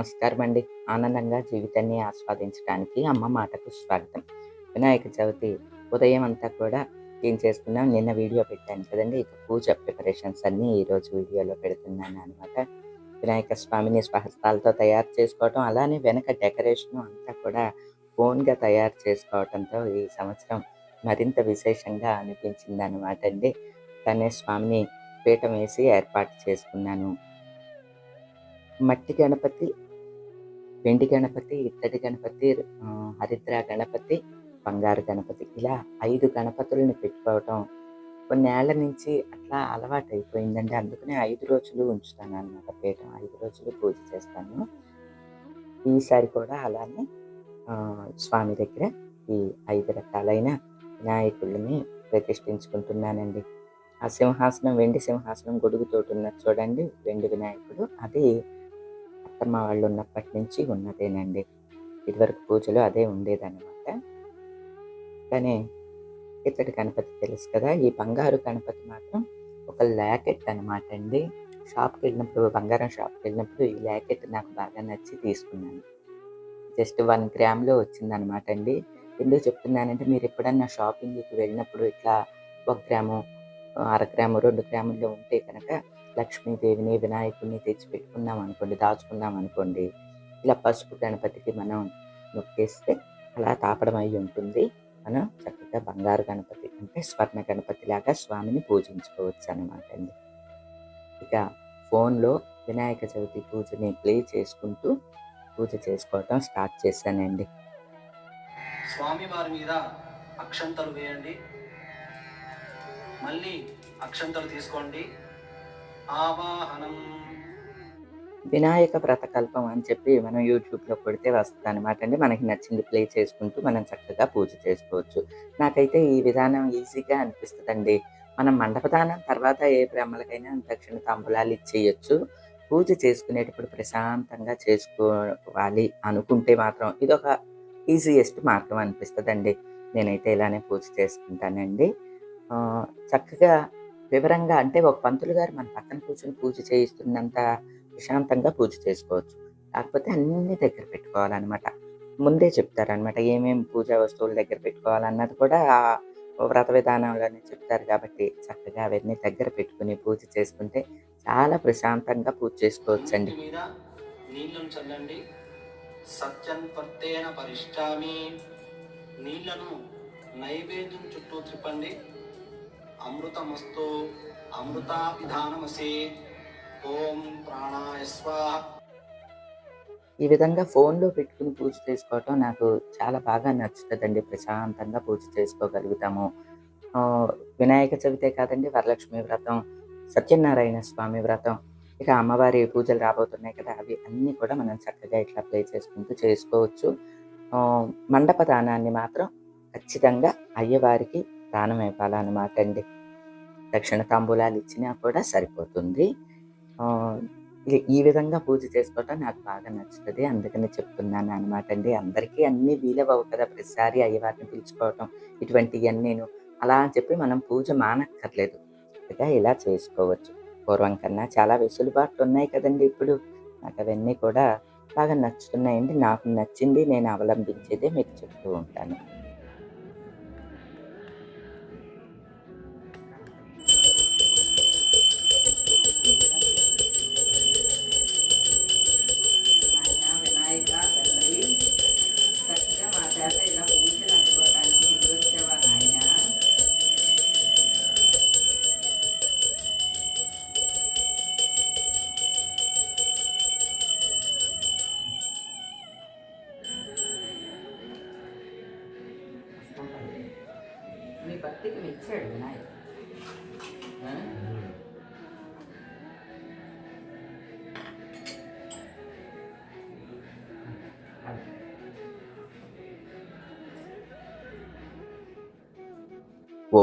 నమస్కారం అండి ఆనందంగా జీవితాన్ని ఆస్వాదించడానికి అమ్మ మాటకు స్వాగతం. వినాయక చవితి ఉదయం అంతా కూడా ఏం చేసుకున్నాం నిన్న వీడియో పెట్టాను కదండి. ఇక పూజ ప్రిపరేషన్స్ అన్నీ ఈరోజు వీడియోలో పెడుతున్నాను అనమాట వినాయక స్వామిని స్వహస్తాలతో తయారు చేసుకోవటం అలానే వెనక డెకరేషన్ అంతా కూడా ఓన్గా తయారు చేసుకోవటంతో ఈ సంవత్సరం మరింత విశేషంగా అనిపించింది అనమాట అండి. తనే స్వామిని పీఠం వేసి ఏర్పాటు చేసుకున్నాను. మట్టి గణపతి వెండి గణపతి ఇత్తడి గణపతి హరిద్ర గణపతి బంగారు గణపతి ఇలా ఐదు గణపతులను పెట్టుకోవటం కొన్నేళ్ళ నుంచి అట్లా అలవాటు అయిపోయిందండి అందుకనే ఐదు రోజులు ఉంచుతాను అన్నమాట పీఠం. ఐదు రోజులు పూజ చేస్తాను. ఈసారి కూడా అలానే స్వామి దగ్గర ఈ ఐదు రకాలైన వినాయకుడిని ప్రతిష్ఠించుకుంటున్నానండి. ఆ సింహాసనం వెండి సింహాసనం గొడుగుతోటి ఉన్నది చూడండి వెండి వినాయకుడు. అది అత్తమ్మ వాళ్ళు ఉన్నప్పటి నుంచి ఉన్నదేనండి. ఇదివరకు పూజలో అదే ఉండేదన్నమాట. కానీ ఇతడి గణపతి తెలుసు కదా ఈ బంగారు గణపతి మాత్రం ఒక ల్యాకెట్ అనమాట అండి. షాప్కి వెళ్ళినప్పుడు బంగారం షాప్కి వెళ్ళినప్పుడు ఈ ల్యాకెట్ నాకు బాగా నచ్చి తీసుకున్నాను. జస్ట్ వన్ గ్రామ్లో వచ్చిందనమాట అండి. ఎందుకు చెప్తున్నానంటే మీరు ఎప్పుడన్నా షాపింగ్కి వెళ్ళినప్పుడు ఇట్లా ఒక గ్రాము అర గ్రాము రెండు గ్రాముల్లో ఉంటే కనుక లక్ష్మీదేవిని వినాయకుడిని తెచ్చిపెట్టుకున్నాం అనుకోండి దాచుకున్నాం అనుకోండి ఇలా పసుపు గణపతికి మనం నొక్కేస్తే అలా తాపడం అయి ఉంటుంది. మనం చక్కగా బంగారు గణపతి అంటే స్వర్ణ గణపతి లాగా స్వామిని పూజించుకోవచ్చు అనమాట అండి. ఇక ఫోన్లో వినాయక చవితి పూజని ప్లే చేసుకుంటూ పూజ చేసుకోవటం స్టార్ట్ చేశానండి. స్వామి వారి మీద అక్షంతలు వేయండి. మళ్ళీ అక్షంతలు తీసుకోండి. ఆవాహనం. వినాయక వ్రతకల్పం అని చెప్పి మనం యూట్యూబ్లో కొడితే వస్తుంది అనమాట అండి. మనకి నచ్చింది ప్లే చేసుకుంటూ మనం చక్కగా పూజ చేసుకోవచ్చు. నాకైతే ఈ విధానం ఈజీగా అనిపిస్తుందండి. మనం మండపదానం తర్వాత ఏ బ్రహ్మలకైనా దక్షిణ తాంబూలాలు ఇచ్చేయచ్చు. పూజ చేసుకునేటప్పుడు ప్రశాంతంగా చేసుకోవాలి అనుకుంటే మాత్రం ఇదొక ఈజీయెస్ట్ మార్గం అనిపిస్తుందండి. నేనైతే ఇలానే పూజ చేసుకుంటానండి. చక్కగా వివరంగా అంటే ఒక పంతులు గారు మన పక్కన కూర్చొని పూజ చేయిస్తున్నంత ప్రశాంతంగా పూజ చేసుకోవచ్చు. కాకపోతే అన్ని దగ్గర పెట్టుకోవాలన్నమాట. ముందే చెప్తారనమాట ఏమేమి పూజా వస్తువులు దగ్గర పెట్టుకోవాలన్నది కూడా ఆ వ్రత విధానంలోనే చెప్తారు కాబట్టి చక్కగా అవన్నీ దగ్గర పెట్టుకుని పూజ చేసుకుంటే చాలా ప్రశాంతంగా పూజ చేసుకోవచ్చు అండి చల్లండి. పరిష్టామి. నీళ్ళను నైవేద్యం చుట్టూ త్రిపండి అమృతమస్తో అమృత ఓం ప్రాణాయ ఈ విధంగా ఫోన్లో పెట్టుకుని పూజ చేసుకోవటం నాకు చాలా బాగా నచ్చుతుందండి. ప్రశాంతంగా పూజ చేసుకోగలుగుతాము. వినాయక చవితే కాదండి వరలక్ష్మి వ్రతం సత్యనారాయణ స్వామి వ్రతం. ఇక అమ్మవారి పూజలు రాబోతున్నాయి కదా అవి అన్నీ కూడా మనం చక్కగా ఇట్లా ప్లే చేసుకుంటూ చేసుకోవచ్చు. ఆ, మండప దానాన్ని మాత్రం ఖచ్చితంగా అయ్యవారికి దానం ఇవ్వాలన్నమాట అండి. దక్షిణ తాంబూలాలు ఇచ్చినా కూడా సరిపోతుంది. ఈ- విధంగా పూజ చేసుకోవటం నాకు బాగా నచ్చుతుంది. అందుకని చెప్తున్నాను అనమాట అండి. అందరికీ అన్ని వీలవవు కదా ప్రతిసారి అయ్యవారిని పిలుచుకోవటం ఇటువంటివన్నీ నేను అలా అని చెప్పి మనం పూజ మానక్కర్లేదు. చక్కగా ఇలా చేసుకోవచ్చు. పూర్వం కన్నా చాలా వెసులుబాట్లు ఉన్నాయి కదండి ఇప్పుడు. నాకు అవన్నీ కూడా బాగా నచ్చుతున్నాయండి. నాకు నచ్చింది నేను అవలంబించేదే మీకు చెప్తూ ఉంటాను.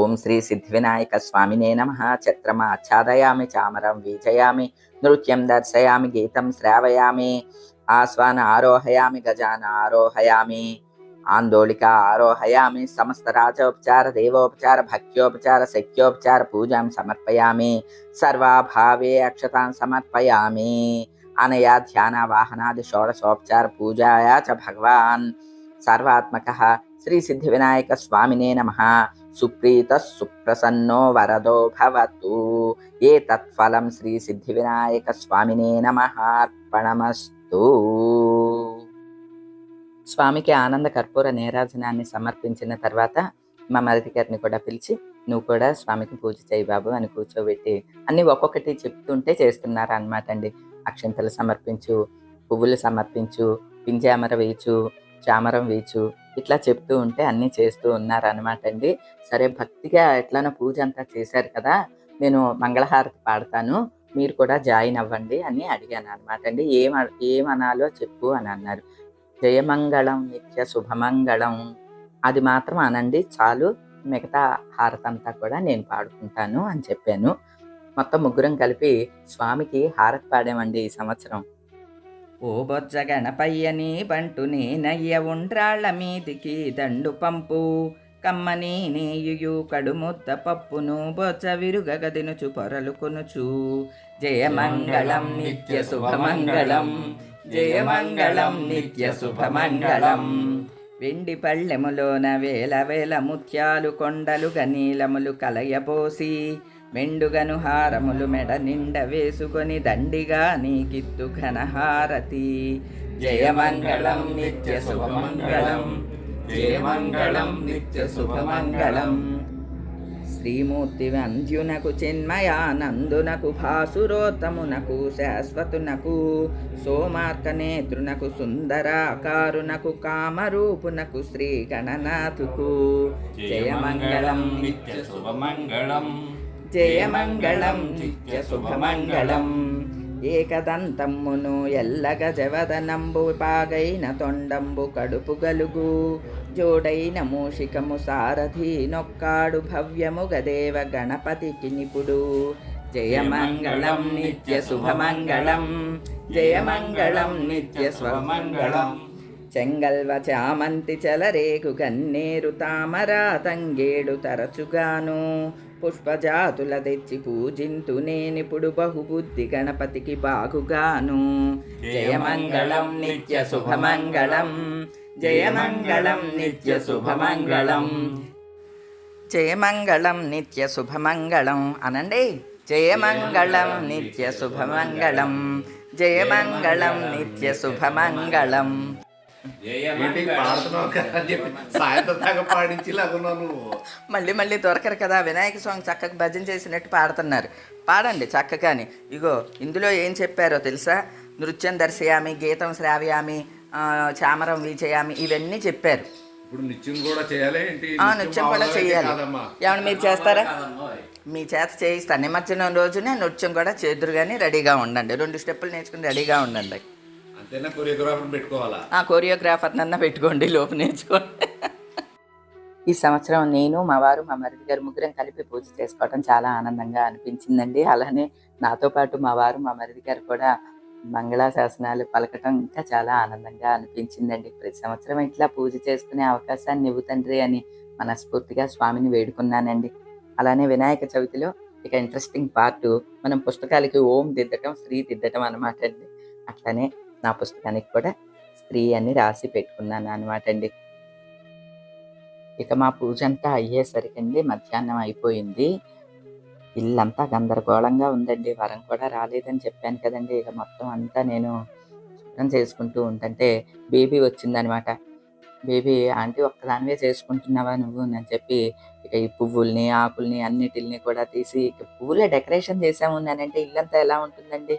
ఓం శ్రీ సిద్ధివినాయక స్వామినే నమ ఛత్రం ఆచ్ఛాదయామి చామరం వీజయామి నృత్యం దర్శయామి గీతం శ్రావయామి ఆస్వాన ఆరోహయామి గజాన ఆరోహయామి ఆందోళిక ఆరోహయామి సమస్త రాజోపచార దేవోపచార భక్త్యోపచార శక్యోపచార పూజాం సమర్పయామి సర్వాభావే అక్షతాన్ సమర్పయామి అనయా ధ్యాన వాహనాది షోడశోపచార పూజాయా చ భగవాన్ సర్వాత్మక శ్రీ సిద్ధి వినాయక స్వామినే నమ సుప్రీత సుప్రసన్నో వరదో భవతు ఏ తత్ఫలం శ్రీ సిద్ధి వినాయక స్వామినే నమహార్పణమస్తు స్వామికి ఆనంద కర్పూర నేరాజనాన్ని సమర్పించిన తర్వాత మా మరిది గారిని కూడా పిలిచి నువ్వు కూడా స్వామికి పూజ చేయి బాబు అని కూర్చోబెట్టి అన్ని ఒక్కొక్కటి చెప్తుంటే చేస్తున్నారు అనమాట అండి. అక్షంతలు సమర్పించు పువ్వులు సమర్పించు పింజామర వేయచు చామరం వేయచు ఇట్లా చెప్తూ ఉంటే అన్నీ చేస్తూ ఉన్నారు అనమాట అండి. సరే భక్తిగా ఎట్లానో పూజ అంతా చేశారు కదా నేను మంగళహారతి పాడతాను మీరు కూడా జాయిన్ అవ్వండి అని అడిగాను అనమాట అండి. ఏం ఏమనాలో చెప్పు అని అన్నారు. జయమంగళం నిత్య శుభమంగళం అది మాత్రం అనండి చాలు మిగతా హారతంతా కూడా నేను పాడుకుంటాను అని చెప్పాను. మొత్తం ముగ్గురం కలిపి స్వామికి హారతి పాడామండి ఈ సంవత్సరం. ఓ బొజ్జ గణపయ్యని బంటుని నేనయ్య ఉండ్రాళ్ళ మీదికి దండు పంపు. కమ్మని నేయుయు కడుముద్ద పప్పును బొజ్జ విరుగగదినుచు పొరలు కొనుచు జయమంగళం నిత్య శుభమంగళం జయమంగళం నిత్య శుభమంగళం. వెండి పళ్ళెములోన వేల వేల ముత్యాలు కొండలుగా నీలములు కలయపోసి మెండుగను హారములు మెడ నిండ వేసుకొని దండిగా నీకిత్తు ఘనహారతి. జయమంగళం నిత్య శుభమంగళం. జయమంగళం నిత్య శుభమంగళం. శ్రీమూర్తి వంధ్యునకు చిన్మయానందునకు భాసురోత్తమునకు శాశ్వతునకు సోమార్కనేత్రునకు సుందరాకారునకు కామరూపునకు శ్రీ గణనాథుకు జయమంగళం నిత్య శుభమంగళం. జయమంగళం నిత్య శుభమంగళం. ఏకదంతమ్మును ఎల్లగ జవదనంబు పాగైన తొండంబు కడుపు గలుగు. జోడైన మూషికము సారథి నొక్కాడు భవ్యము గదేవ గణపతికి నిపుడు. జయమంగళం నిత్య శుభమంగళం జయమంగళం నిత్య శుభమంగళం చెంగల్వ చామంతి చలరేగు గన్నేరు తామర తంగేడు తరచుగాను. పుష్పజాతుల తెచ్చి పూజింతు నేనిప్పుడు బహుబుద్ధి గణపతికి బాగుగాను. జయమంగళం నిత్య శుభమంగళం జయమంగళం నిత్య శుభమంగళం. జయమంగళం నిత్య శుభమంగళం అనండి. జయమంగళం నిత్య శుభమంగళం జయమంగళం నిత్య శుభమంగళం. ఏంటి? పాడుతున్నావు కదా అని చెప్పి సాయంత్రం దాకా పాడించి లాగున్నావు నువ్వు. మళ్ళీ మళ్ళీ దొరకరు కదా. వినాయక స్వామి చక్కగా భజన చేసినట్టు పాడుతున్నారు. పాడండి చక్కగాని ఇగో ఇందులో ఏం చెప్పారో తెలుసా? నృత్యం దర్శయామి గీతం శ్రావ్యామి ఆ, చామరం వీచయామి ఇవన్నీ చెప్పారు. ఇప్పుడు నిత్యం కూడా చేయాలి ఏంటి? ఆ నృత్యం కూడా కాదమ్మా. ఏమన్నా మీరు చేస్తారా? మీ చేత చేయిస్తాను. నిమజ్జనం రోజునే నృత్యం కూడా చేదురు కానీ రెడీగా ఉండండి. రెండు స్టెప్పులు నేర్చుకుని రెడీగా ఉండండి. అంతేనా? కొరియోగ్రాఫర్ పెట్టుకోవాలా? ఆ కొరియోగ్రాఫర్ నన్న పెట్టుకోండి లోపు నేర్చుకోండి. ఈ సంవత్సరం నేను మా వారు మా మరిది గారు ముగ్గురం కలిపి పూజ చేసుకోవడం చాలా ఆనందంగా అనిపించిందండి. అలానే నాతో పాటు మా వారు మా మరిది గారు కూడా మంగళాశాసనాలు పలకటం ఇంకా చాలా ఆనందంగా అనిపించిందండి. ప్రతి సంవత్సరం ఇట్లా పూజ చేసుకునే అవకాశాన్ని ఇవ్వు తండ్రి అని మనస్ఫూర్తిగా స్వామిని వేడుకున్నానండి. అలానే వినాయక చవితిలో ఇక ఇంట్రెస్టింగ్ పార్ట్ మనం పుస్తకాలకి ఓం దిద్దటం శ్రీ దిద్దటం అనమాట అండి. అట్లనే నా పుస్తకానికి కూడా స్త్రీ అని రాసి పెట్టుకున్నాను అనమాట అండి. ఇక మా పూజ అంతా అయ్యేసరికండి మధ్యాహ్నం అయిపోయింది. ఇల్లంతా గందరగోళంగా ఉందండి వరం కూడా రాలేదని చెప్పాను కదండి. ఇక మొత్తం అంతా నేను శుభ్రం చేసుకుంటూ ఉంటుంటే బేబీ వచ్చిందనమాట బేబీ ఆంటీ ఒక్కదానివే చేసుకుంటున్నావా నువ్వు? అని చెప్పి ఇక ఈ పువ్వుల్ని ఆకుల్ని అన్నిటిని కూడా తీసి ఇక పువ్వులే డెకరేషన్ చేసాము అంటే ఇల్లంతా ఎలా ఉంటుందండి?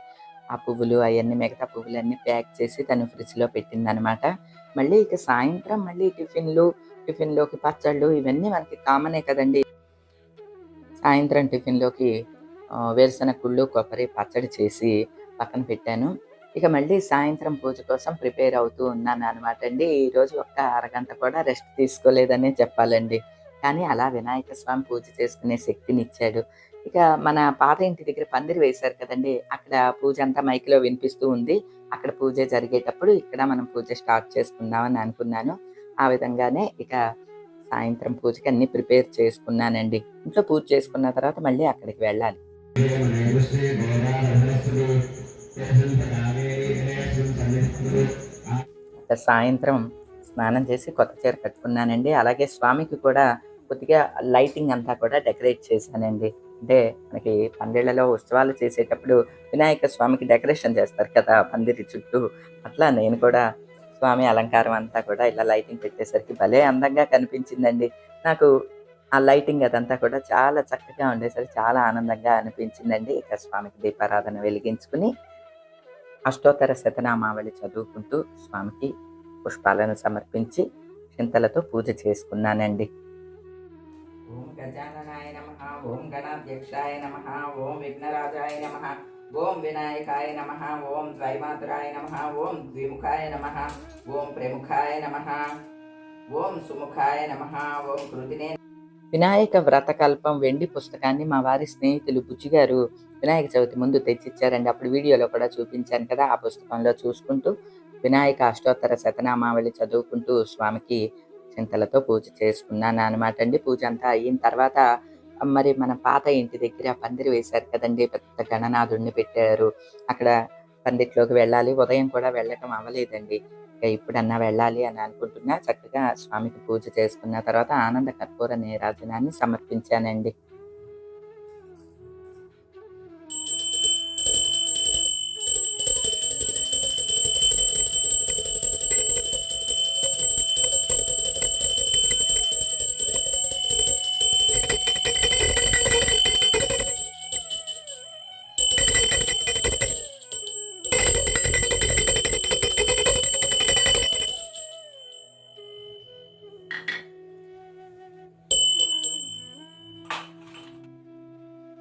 ఆ పువ్వులు అవన్నీ మిగతా పువ్వులన్నీ ప్యాక్ చేసి తను ఫ్రిడ్జ్లో పెట్టిందనమాట. మళ్ళీ ఇక సాయంత్రం మళ్ళీ టిఫిన్లు టిఫిన్లోకి పచ్చళ్ళు ఇవన్నీ మనకి కామనే కదండి. సాయంత్రం టిఫిన్లోకి ఆ, వేరుశనగ కుళ్ళు కొబ్బరి పచ్చడి చేసి పక్కన పెట్టాను. ఇక మళ్ళీ సాయంత్రం పూజ కోసం ప్రిపేర్ అవుతూ ఉన్నాను అనమాట అండి ఈరోజు ఒక్క అరగంట కూడా రెస్ట్ తీసుకోలేదనే చెప్పాలండి. కానీ అలా వినాయక స్వామి పూజ చేసుకునే శక్తిని ఇచ్చాడు ఇక మన పాత ఇంటి దగ్గర పందిరి వేశారు కదండి అక్కడ పూజ అంతా మైక్లో వినిపిస్తూ ఉంది. అక్కడ పూజ జరిగేటప్పుడు ఇక్కడ మనం పూజ స్టార్ట్ చేసుకుందామని అనుకున్నాను. ఆ విధంగానే ఇక సాయంత్రం పూజకి అన్ని ప్రిపేర్ చేసుకున్నానండి. ఇంట్లో పూజ చేసుకున్న తర్వాత మళ్ళీ అక్కడికి వెళ్ళాలి. సాయంత్రం స్నానం చేసి కొత్త చీర కట్టుకున్నానండి. అలాగే స్వామికి కూడా కొద్దిగా లైటింగ్ అంతా కూడా డెకరేట్ చేశానండి. అంటే మనకి పందిళ్ళలో ఉత్సవాలు చేసేటప్పుడు వినాయక స్వామికి డెకరేషన్ చేస్తారు కదా పందిరి చుట్టూ. అట్లా నేను కూడా స్వామి అలంకారం అంతా కూడా ఇలా లైటింగ్ పెట్టేసరికి భలే అందంగా కనిపించిందండి. నాకు ఆ లైటింగ్ అదంతా కూడా చాలా చక్కగా ఉండేసరికి చాలా ఆనందంగా అనిపించిందండి. ఇక స్వామికి దీపారాధన వెలిగించుకుని అష్టోత్తర శతనామావళి చదువుకుంటూ స్వామికి పుష్పాలను సమర్పించి చింతలతో పూజ చేసుకున్నానండి. ఓం గజాననాయ నమ ఓం గణాధ్యక్షాయ నమ ఓం విఘ్నరాజాయ నమ ఓం వినాయకాయ నమ ఓం ద్వైమాతురాయ నమ ఓం ద్విముఖాయ నమ ఓం ప్రముఖాయ నమ ఓం సుముఖాయ నమ ఓం కృతినే వినాయక వ్రతకల్పం వెండి పుస్తకాన్ని మా వారి స్నేహితులు బుజ్జిగారు వినాయక చవితి ముందు తెచ్చిచ్చారండి. అప్పుడు వీడియోలో కూడా చూపించాను కదా ఆ పుస్తకంలో చూసుకుంటూ వినాయక అష్టోత్తర శతనామావళి చదువుకుంటూ స్వామికి చింతలతో పూజ చేసుకున్నాను అనమాట అండి. పూజ అంతా అయిన తర్వాత మరి మన పాత ఇంటి దగ్గర పందిరి వేశారు కదండి పెద్ద గణనాథుడిని పెట్టారు. అక్కడ పందిట్లోకి వెళ్ళాలి ఉదయం కూడా వెళ్ళటం అవ్వలేదండి. ఇప్పుడన్నా వెళ్ళాలి అని అనుకుంటున్నా. చక్కగా స్వామికి పూజ చేసుకున్న తర్వాత ఆనంద కర్పూర నీరాజనాన్ని సమర్పించానండి.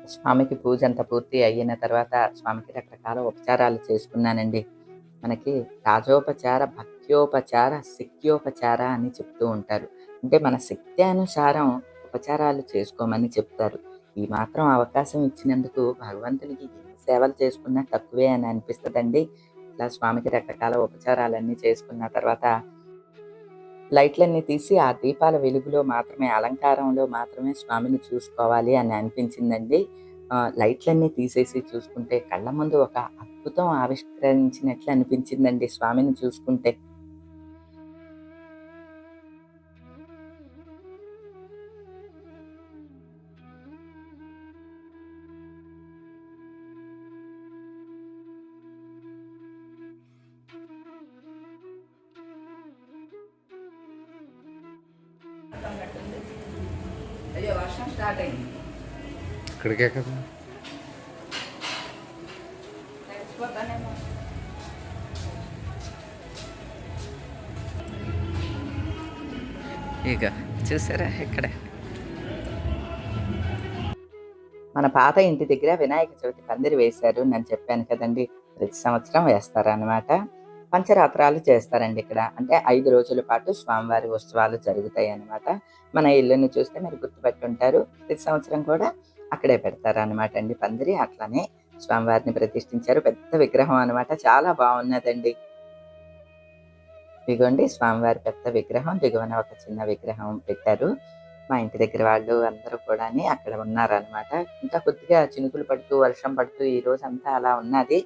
స్వామికి పూజ అంతా పూర్తి అయిన తర్వాత స్వామికి రకరకాల ఉపచారాలు చేసుకున్నానండి. మనకి రాజోపచార భక్త్యోపచార శక్త్యోపచార అని చెప్తూ ఉంటారు. అంటే మన శక్తి అనుసారం ఉపచారాలు చేసుకోమని చెప్తారు. ఈ మాత్రం అవకాశం ఇచ్చినందుకు భగవంతునికి ఎన్ని సేవలు చేసుకున్నా తక్కువే అని అనిపిస్తుందండి. ఇలా స్వామికి రకరకాల ఉపచారాలన్నీ చేసుకున్న తర్వాత లైట్లన్నీ తీసి ఆ దీపాల వెలుగులో మాత్రమే అలంకారంలో మాత్రమే స్వామిని చూసుకోవాలి అని అనిపించిందండి. ఆ, లైట్లన్నీ తీసేసి చూసుకుంటే కళ్ళ ముందు ఒక అద్భుతం ఆవిష్కరించినట్లు అనిపించిందండి స్వామిని చూసుకుంటే. ఇక్కడికే కదా ఇక చూసారా ఇక్కడ మన పాత ఇంటి దగ్గర వినాయక చవితి పందిరి వేశారు నేను చెప్పాను కదండి. ప్రతి సంవత్సరం వేస్తారనమాట పంచరాత్రాలు చేస్తారండి ఇక్కడ. అంటే ఐదు రోజుల పాటు స్వామివారి ఉత్సవాలు జరుగుతాయి అన్నమాట మన ఇల్లుని చూస్తే మీరు గుర్తుపెట్టుంటారు ప్రతి సంవత్సరం కూడా అక్కడే పెడతారనమాట అండి పందిరి. అట్లానే స్వామివారిని ప్రతిష్ఠించారు. పెద్ద విగ్రహం అన్నమాట. చాలా బాగున్నదండి. ఇదిగోండి స్వామివారి పెద్ద విగ్రహం. దిగువన ఒక చిన్న విగ్రహం పెట్టారు. మా ఇంటి దగ్గర వాళ్ళు అందరూ కూడా అక్కడ ఉన్నారనమాట ఇంకా కొద్దిగా చినుకులు పడుతూ వర్షం పడుతూ ఈ రోజు అంతా అలా ఉన్నది.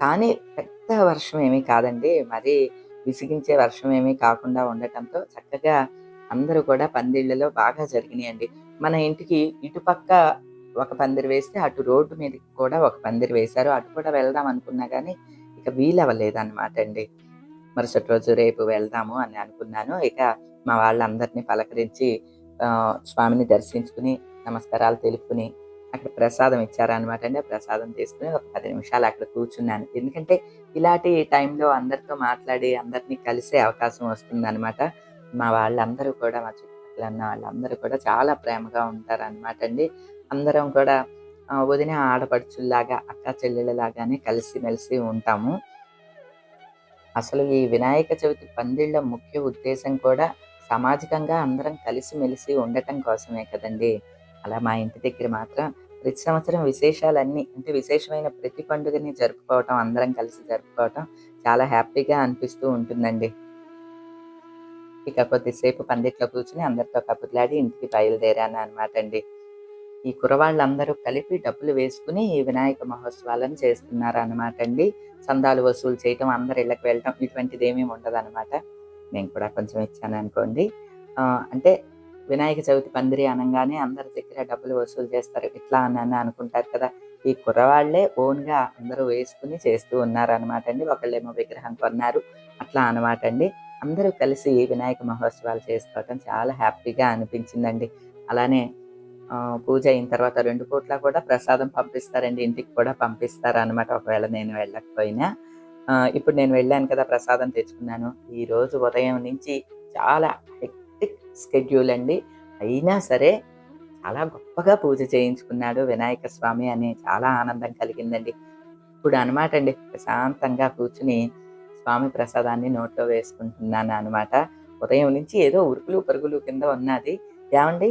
కానీ పెద్ద వర్షం ఏమీ కాదండి. మరి విసిగించే వర్షం ఏమీ కాకుండా ఉండటంతో చక్కగా అందరూ కూడా పందిళ్ళలో బాగా జరిగినాయండి. మన ఇంటికి ఇటుపక్క ఒక పందిరి వేస్తే అటు రోడ్డు మీద కూడా ఒక పందిరి వేశారు. అటు కూడా వెళ్దాం అనుకున్నా కానీ ఇక వీలవ్వలేదన్నమాట అండి. మరుసటి రోజు రేపు వెళ్దాము అని అనుకున్నాను. ఇక మా వాళ్ళందరినీ పలకరించి ఆ, స్వామిని దర్శించుకుని నమస్కారాలు తెలుపుకుని అక్కడ ప్రసాదం ఇచ్చారనమాట అండి. ఆ ప్రసాదం తీసుకుని ఒక పది నిమిషాలు అక్కడ కూర్చున్నాను. ఎందుకంటే ఇలాంటి టైంలో అందరితో మాట్లాడి అందరినీ కలిసే అవకాశం వస్తుంది అనమాట మా వాళ్ళందరూ కూడా మా చుట్టుపక్కల ఉన్న వాళ్ళందరూ కూడా చాలా ప్రేమగా ఉంటారు అనమాట అండి. అందరం కూడా వదిన ఆడపడుచుల్లాగా అక్క చెల్లెళ్ళలాగానే కలిసిమెలిసి ఉంటాము. అసలు ఈ వినాయక చవితి పందిళ్ళ ముఖ్య ఉద్దేశం కూడా సామాజికంగా అందరం కలిసిమెలిసి ఉండటం కోసమే కదండి. అలా మా ఇంటి దగ్గర మాత్రం ప్రతి సంవత్సరం విశేషాలన్నీ అంటే విశేషమైన ప్రతి పండుగని జరుపుకోవటం అందరం కలిసి జరుపుకోవటం చాలా హ్యాపీగా అనిపిస్తూ ఉంటుందండి. ఇక కొద్దిసేపు పందిట్లో కూర్చుని అందరితో కబుర్లాడి ఇంటికి బయలుదేరాను అనమాట అండి. ఈ కురవాళ్ళందరూ కలిపి డబ్బులు వేసుకుని ఈ వినాయక మహోత్సవాలను చేస్తున్నారు అనమాట అండి. చందాలు వసూలు చేయటం అందరి ఇళ్ళకి వెళ్ళటం ఇటువంటిది ఏమీ ఉండదు అనమాట నేను కూడా కొంచెం ఇచ్చాను అనుకోండి. అంటే వినాయక చవితి పందిరి అనగానే అందరి దగ్గర డబ్బులు వసూలు చేస్తారు. ఇట్లా అని అనుకుంటారు కదా. ఈ కుర్రవాళ్ళే ఓన్గా అందరూ వేసుకుని చేస్తూ ఉన్నారు అనమాట అండి. ఒకళ్ళేమో విగ్రహం కొన్నారు. అట్లా అనమాట అండి. అందరూ కలిసి వినాయక మహోత్సవాలు చేసుకోవటం చాలా హ్యాపీగా అనిపించిందండి. అలానే పూజ అయిన తర్వాత రెండు పూట్ల కూడా ప్రసాదం పంపిస్తారండి. ఇంటికి కూడా పంపిస్తారు అనమాట ఒకవేళ నేను వెళ్ళకపోయినా. ఇప్పుడు నేను వెళ్ళాను కదా ప్రసాదం తెచ్చుకున్నాను. ఈరోజు ఉదయం నుంచి చాలా హెక్టిక్ స్కెడ్యూల్ అండి. అయినా సరే చాలా గొప్పగా పూజ చేయించుకున్నాడు వినాయక స్వామి అని చాలా ఆనందం కలిగిందండి. ఇప్పుడు అనమాట అండి ప్రశాంతంగా కూర్చుని స్వామి ప్రసాదాన్ని నోట్లో వేసుకుంటున్నాను అనమాట ఉదయం నుంచి ఏదో ఉరుకులు పరుగులు కింద ఉన్నది. ఏమండి?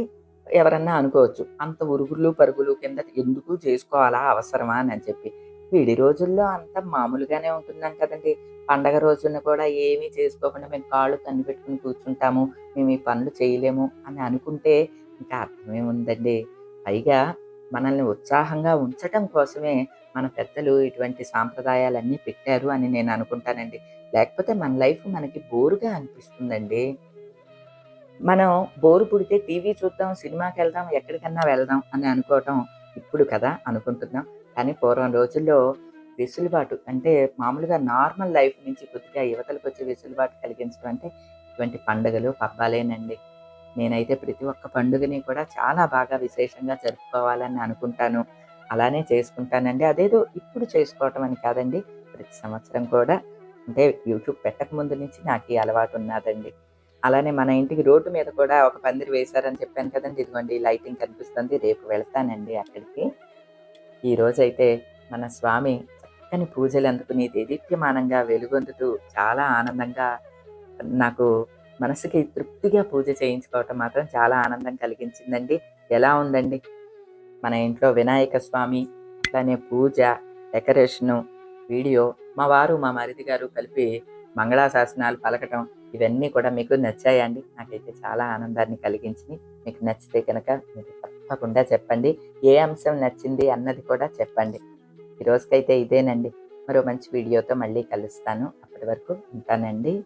ఎవరన్నా అనుకోవచ్చు అంత ఉరుగులు పరుగులు కింద ఎందుకు చేసుకోవాలా? అవసరమా? అని చెప్పి. వీడి రోజుల్లో అంత మామూలుగానే ఉంటున్నాం కదండి. పండగ రోజున కూడా ఏమీ చేసుకోకుండా మేము కాళ్ళు కనిపెట్టుకుని కూర్చుంటాము మేము ఈ పనులు చేయలేము అని అనుకుంటే ఇంకా అర్థమేముందండి. పైగా మనల్ని ఉత్సాహంగా ఉంచటం కోసమే మన పెద్దలు ఇటువంటి సాంప్రదాయాలన్నీ పెట్టారు అని నేను అనుకుంటానండి. లేకపోతే మన లైఫ్ మనకి బోరుగా అనిపిస్తుందండి. మనం బోరు పుడితే టీవీ చూద్దాం సినిమాకి వెళ్దాం ఎక్కడికన్నా వెళ్దాం అని అనుకోవటం ఇప్పుడు కదా అనుకుంటున్నాం. కానీ పూర్వం రోజుల్లో వెసులుబాటు అంటే మామూలుగా నార్మల్ లైఫ్ నుంచి కొద్దిగా యువతలకు వచ్చే వెసులుబాటు కలిగించడం అంటే ఇటువంటి పండుగలు పబ్బాలేనండి. నేనైతే ప్రతి ఒక్క పండుగని కూడా చాలా బాగా విశేషంగా జరుపుకోవాలని అనుకుంటాను. అలానే చేసుకుంటానండి. అదేదో ఇప్పుడు చేసుకోవటం అని కాదండి. ప్రతి సంవత్సరం కూడా అంటే యూట్యూబ్ పెట్టక ముందు నుంచి నాకు ఈ అలవాటు ఉన్నదండి. అలానే మన ఇంటికి రోడ్డు మీద కూడా ఒక పందిరి వేశారని చెప్పాను కదండి. ఇదిగోండి లైటింగ్ కనిపిస్తుంది. రేపు వెళ్తానండి అక్కడికి. ఈ రోజైతే మన స్వామి చక్కని పూజలు అందుకుని దేదీప్యమానంగా వెలుగొందుతూ చాలా ఆనందంగా నాకు మనసుకి తృప్తిగా పూజ చేయించుకోవటం మాత్రం చాలా ఆనందం కలిగించిందండి. ఎలా ఉందండి? మన ఇంట్లో వినాయక స్వామి అట్లానే పూజ డెకరేషను వీడియో మా వారు మా మరిది గారు కలిపి మంగళాశాసనాలు పలకటం ఇవన్నీ కూడా మీకు నచ్చాయండి. నాకైతే చాలా ఆనందాన్ని కలిగించింది మీకు నచ్చితే కనుక మీరు తప్పకుండా చెప్పండి. ఏ అంశం నచ్చింది అన్నది కూడా చెప్పండి. ఈ రోజుకైతే ఇదేనండి. మరో మంచి వీడియోతో మళ్ళీ కలుస్తాను. అప్పటి వరకు ఉంటానండి.